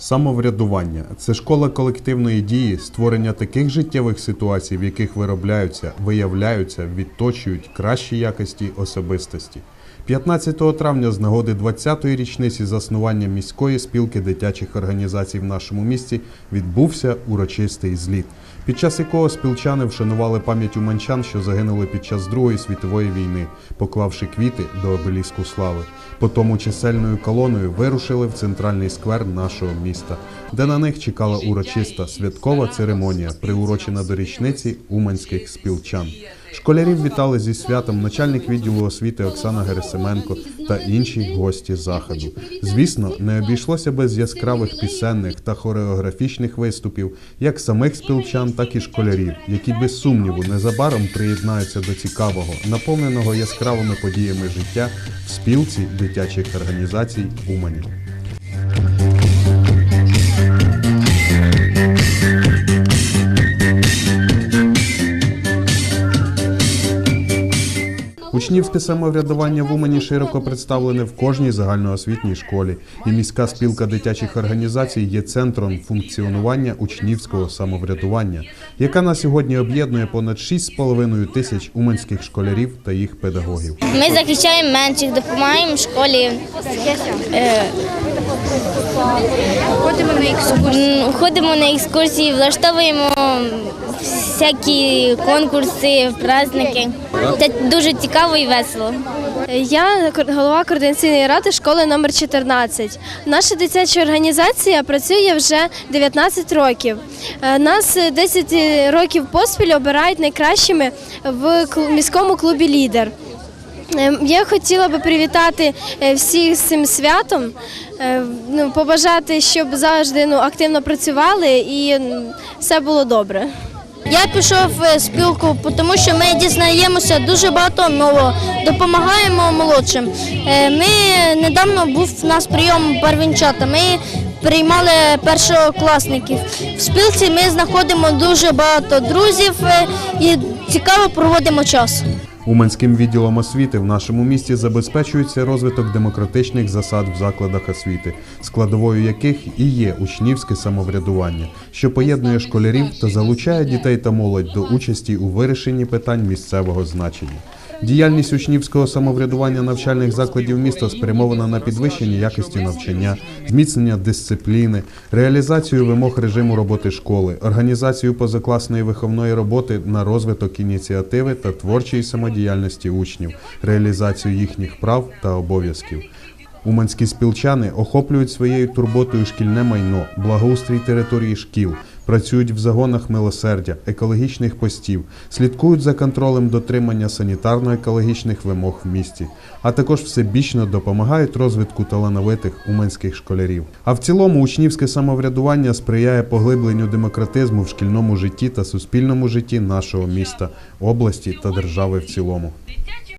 Самоврядування це школа колективної дії, створення таких життєвих ситуацій, в яких виробляються, виявляються, відточують кращі якості особистості. 15 травня з нагоди 20-ї річниці заснування міської спілки дитячих організацій в нашому місті відбувся урочистий зліт, під час якого спілчани вшанували пам'ять уманчан, що загинули під час Другої світової війни, поклавши квіти до обеліску слави. Потому чисельною колоною вирушили в центральний сквер нашого міста, де на них чекала урочиста святкова церемонія, приурочена до річниці уманських спілчан. Школярів вітали зі святом начальник відділу освіти Оксана Герасименко та інші гості заходу. Звісно, не обійшлося без яскравих пісенних та хореографічних виступів, як самих спілчан, так і школярів, які без сумніву незабаром приєднаються до цікавого, наповненого яскравими подіями життя в спілці дитячих організацій Умані. Учнівське самоврядування в Умані широко представлене в кожній загальноосвітній школі, і міська спілка дитячих організацій є центром функціонування учнівського самоврядування, яка на сьогодні об'єднує понад 6,5 тисяч уманських школярів та їх педагогів. Ми захищаємо менших, допомагаємо школі. Е, Ходимо на екскурсії. Ходимо на екскурсії, влаштовуємо всякі конкурси, праздники. Це дуже цікаво і весело. Я голова координаційної ради школи номер 14. Наша дитяча організація працює вже 19 років. Е, Нас е, 10 років поспіль обирають найкращими в міському клубі Лідер. Е, Я хотіла би привітати е, всіх з цим святом, ну, побажати, щоб завжди ну, активно працювали і все було добре. Я пішов в спілку, тому що ми дізнаємося дуже багато нового, допомагаємо молодшим. Е, Ми недавно був у нас прийом барвінчата. Ми приймали першокласників. В спілці ми знаходимо дуже багато друзів е, і цікаво проводимо час. Уманським відділом освіти в нашому місті забезпечується розвиток демократичних засад в закладах освіти, складовою яких і є учнівське самоврядування, що поєднує школярів та залучає дітей та молодь до участі у вирішенні питань місцевого значення. Діяльність учнівського самоврядування навчальних закладів міста спрямована на підвищення якості навчання, зміцнення дисципліни, реалізацію вимог режиму роботи школи, організацію позакласної виховної роботи на розвиток ініціативи та творчої самодіяльності учнів, реалізацію їхніх прав та обов'язків. Уманські спілчани охоплюють своєю турботою шкільне майно, благоустрій території шкіл, працюють в загонах милосердя, екологічних постів, слідкують за контролем дотримання санітарно-екологічних вимог в місті, а також всебічно допомагають розвитку талановитих уманських школярів. А в цілому учнівське самоврядування сприяє поглибленню демократизму в шкільному житті та суспільному житті нашого міста, області та держави в цілому.